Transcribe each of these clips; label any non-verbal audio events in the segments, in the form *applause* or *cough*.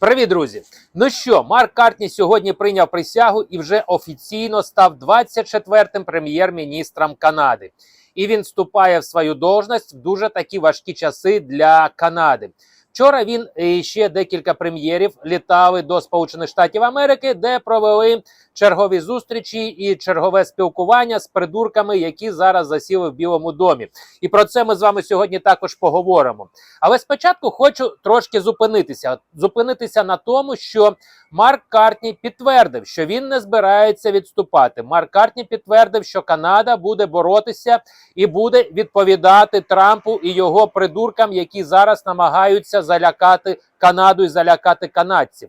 Привіт, друзі! Ну що, Марк Картні сьогодні прийняв присягу і вже офіційно став 24-м прем'єр-міністром Канади. І він вступає в свою должність в дуже такі важкі часи для Канади. Вчора він і ще декілька прем'єрів літали до Сполучених Штатів Америки, де провели чергові зустрічі і чергове спілкування з придурками, які зараз засіли в Білому домі. І про це ми з вами сьогодні також поговоримо. Але спочатку хочу трошки зупинитися. Зупинитися на тому, що Марк Картні підтвердив, що він не збирається відступати. Марк Картні підтвердив, що Канада буде боротися і буде відповідати Трампу і його придуркам, які зараз намагаються залякати Канаду і залякати канадців.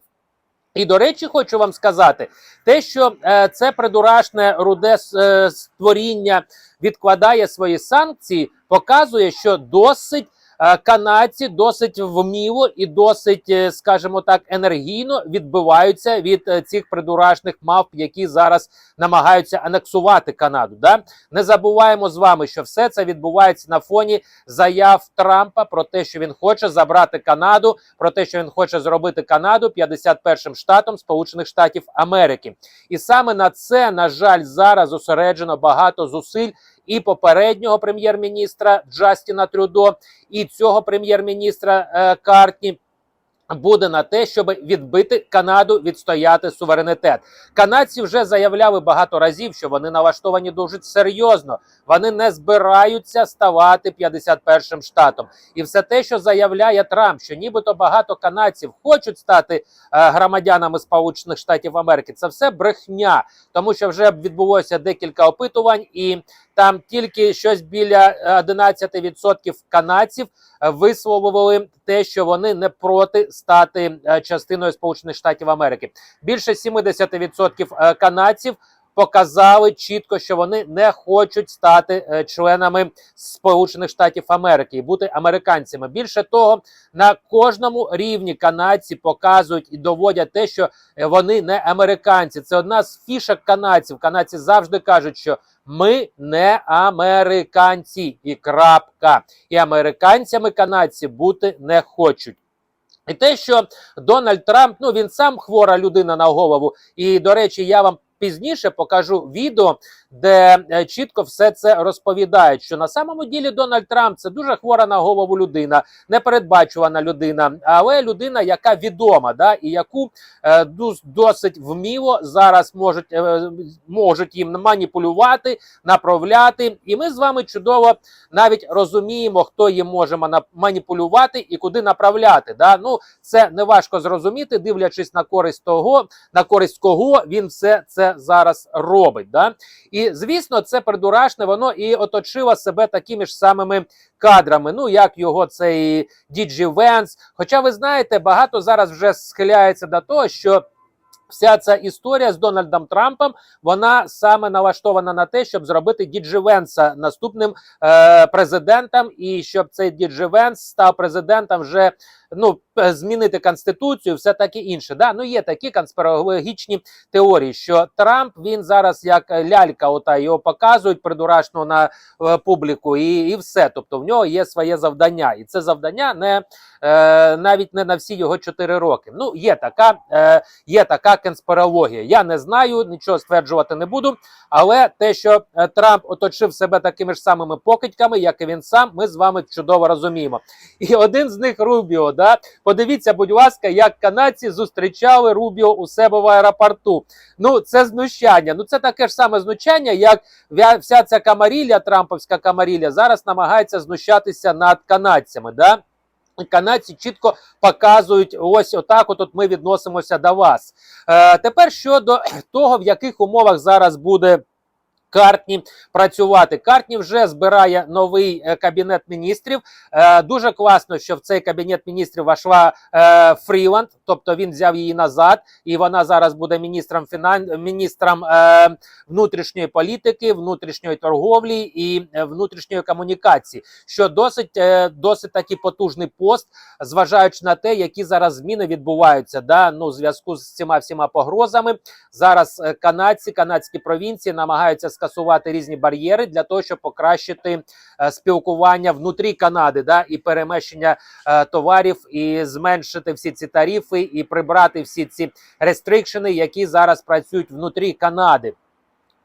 І до речі, хочу вам сказати, те, що е, це придурашне руде е, створіння відкладає свої санкції, показує, що досить канадці досить вміло і досить, е, скажімо так, енергійно відбиваються від е, цих придурашних мавп, які зараз намагаються анексувати Канаду. Да? Не забуваємо з вами, що все це відбувається на фоні заяв Трампа про те, що він хоче забрати Канаду, про те, що він хоче зробити Канаду 51-м штатом Сполучених Штатів Америки. І саме на це, на жаль, зараз зосереджено багато зусиль і попереднього прем'єр-міністра Джастіна Трюдо, і цього прем'єр-міністра е, Картні. Буде на те, щоб відбити Канаду, відстояти суверенітет. Канадці вже заявляли багато разів, що вони налаштовані дуже серйозно. Вони не збираються ставати 51-м штатом. І все те, що заявляє Трамп, що нібито багато канадців хочуть стати е, громадянами Сполучених Штатів Америки, це все брехня, тому що вже відбулося декілька опитувань, і там тільки щось біля 11% канадців е, висловили те, що вони не проти стати е, частиною Сполучених Штатів Америки. Більше 70% е, канадців показали чітко, що вони не хочуть стати е, членами Сполучених Штатів Америки і бути американцями. Більше того, на кожному рівні канадці показують і доводять те, що е, вони не американці. Це одна з фішок канадців. Канадці завжди кажуть, що ми не американці, і крапка. І американцями канадці бути не хочуть. І те, що Дональд Трамп, ну він сам хвора людина на голову. І до речі, я вам пізніше покажу відео, де е, чітко все це розповідають. Що на самому ділі Дональд Трамп це дуже хвора на голову людина, непередбачувана людина, але людина, яка відома, да, і яку е, досить вміло зараз можуть, е, можуть їм маніпулювати, направляти. І ми з вами чудово навіть розуміємо, хто їм може маніпулювати і куди направляти. Да? Ну, це не важко зрозуміти, дивлячись на користь того, на користь кого він все це зараз робить. Да? І звісно, це придурашне, воно і оточило себе такими ж самими кадрами. Ну, як його цей Діджі Венс. Хоча ви знаєте, багато зараз вже схиляється до того, що. Вся ця історія з Дональдом Трампом вона саме налаштована на те, щоб зробити Діджі Венса наступним е, президентом, і щоб цей Діджі Венс став президентом вже ну змінити конституцію, все таке інше. Да? Ну є такі конспірологічні теорії, що Трамп він зараз як лялька, ота його показують придурашно на е, публіку, і, і все. Тобто в нього є своє завдання, і це завдання не е, навіть не на всі його 4 роки. Ну є така, е, є така конспірологія. Я не знаю, нічого стверджувати не буду. Але те, що е, Трамп оточив себе такими ж самими покидьками, як і він сам, ми з вами чудово розуміємо. І один з них Рубіо. Да? Подивіться, будь ласка, як канадці зустрічали Рубіо у себе в аеропорту. Ну, це знущання. Ну, це таке ж саме знущання, як вся ця камарілля, Трамповська камарілля, зараз намагається знущатися над канадцями. Да? Канадці чітко показують, ось отак. От, от ми відносимося до вас. Е, тепер щодо *clears throat* того, в яких умовах зараз буде. Картні працювати. Картні вже збирає новий е, кабінет міністрів. Е, дуже класно, що в цей кабінет міністрів війшла е, Фріланд, тобто він взяв її назад, і вона зараз буде міністром фінан... міністром внутрішньої політики, внутрішньої торговлі і внутрішньої комунікації, що досить досить такий потужний пост, зважаючи на те, які зараз зміни відбуваються. Да? Ну, в зв'язку з цими всіма погрозами зараз канадці, канадські провінції намагаються скасувати різні бар'єри для того, щоб покращити е, спілкування внутрі Канади, да, і перемещення е, товарів, і зменшити всі ці тарифи, і прибрати всі ці рестрикшени, які зараз працюють внутрі Канади.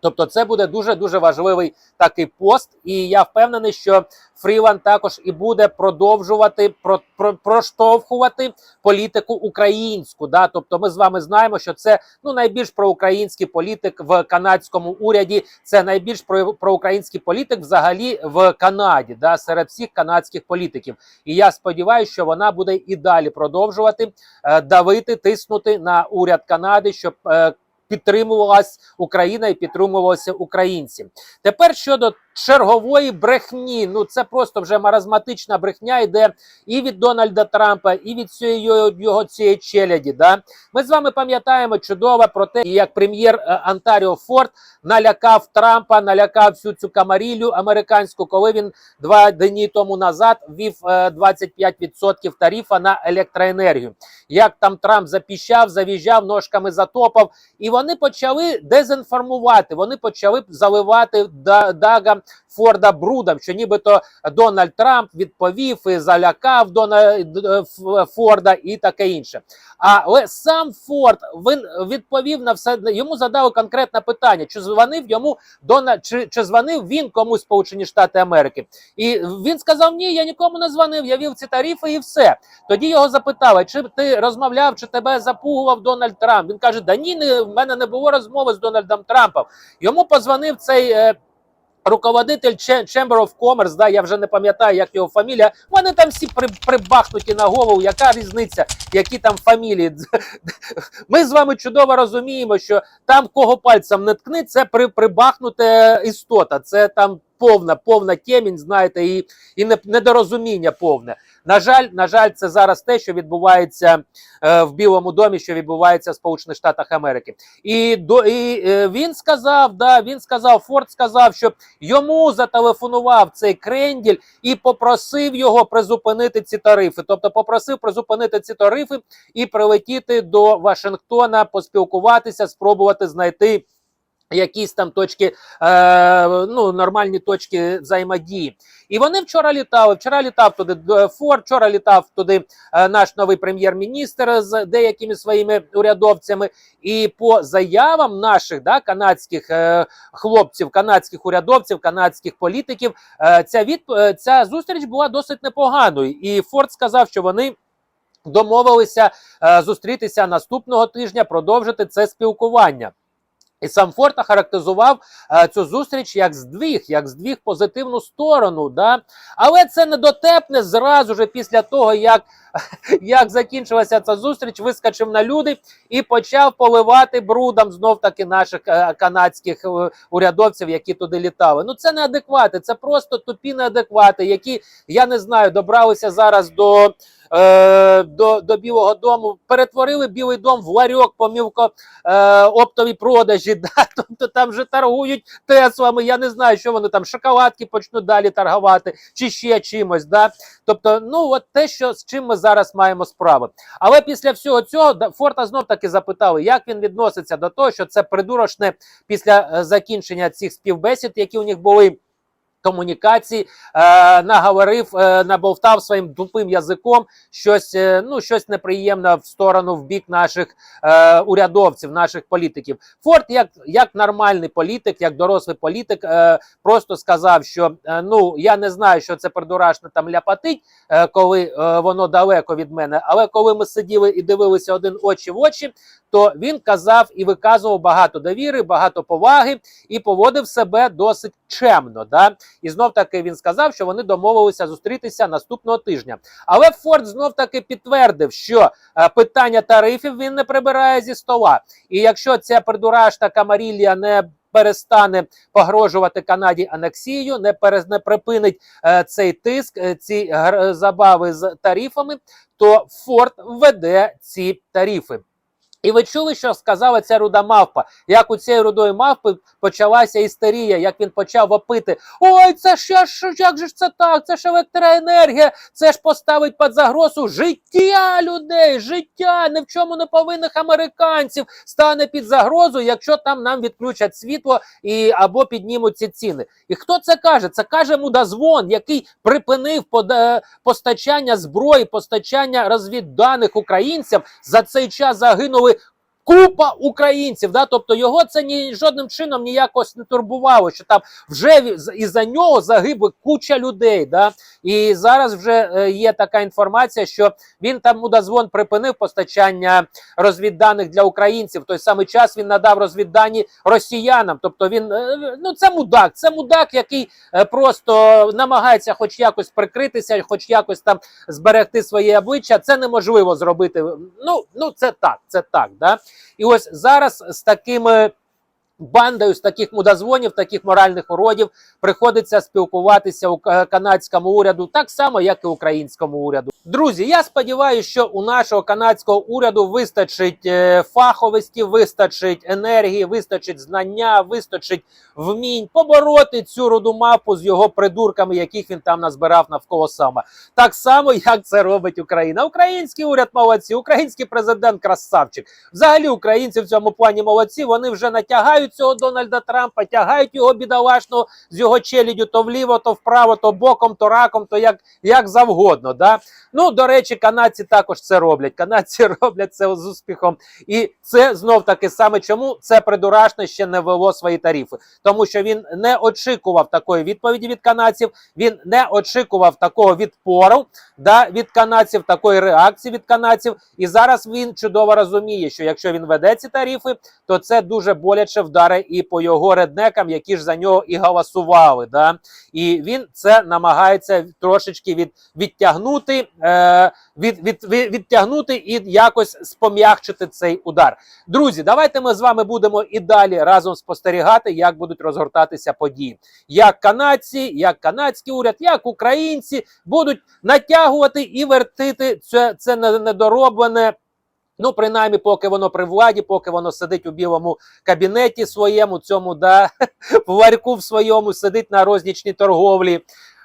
Тобто, це буде дуже дуже важливий такий пост, і я впевнений, що Фріланд також і буде продовжувати про, про, проштовхувати політику українську. Да? Тобто, ми з вами знаємо, що це ну найбільш проукраїнський політик в канадському уряді. Це найбільш про, проукраїнський політик взагалі в Канаді, да, серед всіх канадських політиків. І я сподіваюся, що вона буде і далі продовжувати е, давити, тиснути на уряд Канади, щоб. Е, Підтримувалась Україна і підтримувалися українці. Тепер щодо чергової брехні, ну це просто вже маразматична брехня йде і від Дональда Трампа, і від цієї його цієї челяді. Да? Ми з вами пам'ятаємо чудово про те, як прем'єр е, Антаріо Форд налякав Трампа, налякав всю цю камарілю американську, коли він два дні тому назад ввів е, 25% тарифа на електроенергію. Як там Трамп запіщав, завіжав, ножками затопав, і вони почали дезінформувати. Вони почали заливати Да- Дага Форда брудом, що нібито Дональд Трамп відповів і залякав Дональда Форда і таке інше. Але сам Форд він відповів на все. Йому задали конкретне питання: чи дзвонив йому Дональд, чи, чи дзвонив він комусь Сполучені Штати Америки? І він сказав: Ні, я нікому не дзвонив, я вів ці тарифи і все. Тоді його запитали, чи ти розмовляв, чи тебе запугував Дональд Трамп. Він каже: Да ні, не, в мене не було розмови з Дональдом Трампом. Йому позвонив цей. Руководитель Chamber of Commerce, да, я вже не пам'ятаю, як його фамілія. Вони там всі при, прибахнуті на голову. Яка різниця, які там фамілії? *laughs* Ми з вами чудово розуміємо, що там кого пальцем не ткни, це при, істота. Це там повна, повна темінь, знаєте, і, і недорозуміння повне. На жаль, на жаль, це зараз те, що відбувається е, в Білому домі, що відбувається в Сполучених Штатах Америки. І до і е, він сказав, да, він сказав, Форд сказав, що йому зателефонував цей кренділь і попросив його призупинити ці тарифи. Тобто попросив призупинити ці тарифи і прилетіти до Вашингтона, поспілкуватися, спробувати знайти. Якісь там точки, е, ну нормальні точки взаємодії, і вони вчора літали. Вчора літав туди е, Форд, вчора літав туди е, наш новий прем'єр-міністр з деякими своїми урядовцями. І по заявам наших да, канадських е, хлопців, канадських урядовців, канадських політиків, е, ця від е, ця зустріч була досить непоганою. І Форд сказав, що вони. Домовилися е, зустрітися наступного тижня, продовжити це спілкування. І сам Форд охарактеризував е, цю зустріч як здвіг, як здвіг позитивну сторону. Да? Але це не дотепне зразу ж після того, як, *laughs* як закінчилася ця зустріч, вискочив на люди і почав поливати брудом знов таки наших е, канадських е, урядовців, які туди літали. Ну це неадеквати, це просто тупі неадеквати, які я не знаю, добралися зараз до. Е, До, до Білого Дому перетворили Білий дом в ларьок по мілко е, оптовій продажі. *laughs* Да? Тобто там вже торгують Теслами. Я не знаю, що вони там шоколадки почнуть далі торгувати, чи ще чимось. Да? Тобто, ну от те, що з чим ми зараз маємо справи. Але після всього цього Форта знов таки запитали, як він відноситься до того, що це придурочне після е, закінчення цих співбесід, які у них були. Комунікації е, наговорив, е, набовтав своїм тупим язиком щось, е, ну щось неприємне в сторону в бік наших е, урядовців, наших політиків. Форд, як, як нормальний політик, як дорослий політик, е, просто сказав, що е, ну я не знаю, що це придурашно там ляпатить, е, коли е, воно далеко від мене. Але коли ми сиділи і дивилися один очі в очі, то він казав і виказував багато довіри, багато поваги і поводив себе досить чемно. Да? І знов таки він сказав, що вони домовилися зустрітися наступного тижня. Але Форд знов таки підтвердив, що е, питання тарифів він не прибирає зі стола. І якщо ця придурашна камарілія не перестане погрожувати Канаді анексією, не перез не припинить е, цей тиск, е, ці гр- забави з тарифами, то Форд введе ці тарифи. І ви чули, що сказала ця руда мавпа? Як у цієї рудої мавпи почалася істерія, як він почав вопити: Ой, це ж ж як же ж це так? Це ж електроенергія, це ж поставить під загрозу життя людей, життя ні в чому не повинних американців стане під загрозу, якщо там нам відключать світло і або піднімуть ці ціни. І хто це каже? Це каже мудозвон, який припинив постачання зброї, постачання розвідданих українцям. За цей час загинули. Купа українців, да, тобто його це ні жодним чином ніякось не турбувало, що там вже ві- з- із-за нього загибло куча людей. Да, і зараз вже е, є така інформація, що він там мудозвон припинив постачання розвідданих для українців. В той самий час він надав розвіддані росіянам. Тобто він е, ну це мудак, це мудак, який е, просто намагається, хоч якось прикритися, хоч якось там зберегти своє обличчя. Це неможливо зробити. Ну, ну це так, це так. Да? І ось зараз з такими. Бандою з таких мудозвонів, таких моральних уродів приходиться спілкуватися у канадському уряду так само, як і українському уряду. Друзі, я сподіваюся, що у нашого канадського уряду вистачить е, фаховості, вистачить енергії, вистачить знання, вистачить вмінь побороти цю руду мапу з його придурками, яких він там назбирав навколо сама. Так само, як це робить Україна. Український уряд молодці, український президент красавчик. Взагалі, українці в цьому плані молодці. Вони вже натягають цього Дональда Трампа, тягають його бідолашного з його челядю то вліво, то вправо, то боком, то раком, то як, як завгодно. Да? Ну, до речі, канадці також це роблять. Канадці *laughs* роблять це з успіхом. І це знов таки саме чому це придурашне ще не ввело свої тарифи. Тому що він не очікував такої відповіді від канадців, він не очікував такого відпору да, від канадців, такої реакції від канадців. І зараз він чудово розуміє, що якщо він веде ці тарифи, то це дуже боляче вдаре і по його реднекам, які ж за нього і голосували. Да? І він це намагається трошечки від, відтягнути, е, від, від, від, відтягнути і якось спом'якчити цей удар. Друзі, давайте ми з вами будемо і далі разом спостерігати, як будуть розгортатися події. Як канадці, як канадський уряд, як українці будуть натягувати і вертити це, це недороблене. Ну, принаймні, поки воно при владі, поки воно сидить у білому кабінеті своєму, цьому да, *laughs* в ларьку в своєму сидить на рознічній торговлі.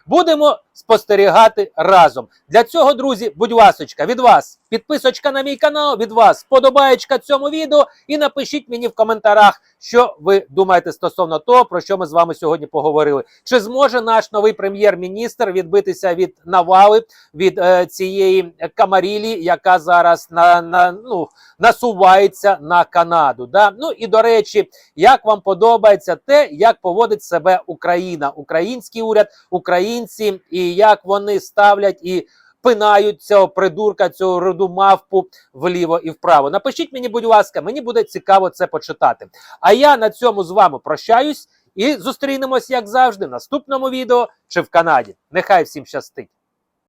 Будемо спостерігати разом. Для цього, друзі, будь ласочка, від вас підписочка на мій канал, від вас подобаєчка цьому відео і напишіть мені в коментарях, що ви думаєте стосовно того, про що ми з вами сьогодні поговорили. Чи зможе наш новий прем'єр-міністр відбитися від навали від е, цієї камарілі, яка зараз на, на ну насувається на Канаду? Да? Ну і до речі, як вам подобається те, як поводить себе Україна, український уряд, українці, і як вони ставлять і пинають цього придурка, цього роду мавпу вліво і вправо. Напишіть мені, будь ласка, мені буде цікаво це почитати. А я на цьому з вами прощаюсь і зустрінемось, як завжди, в наступному відео чи в Канаді. Нехай всім щастить!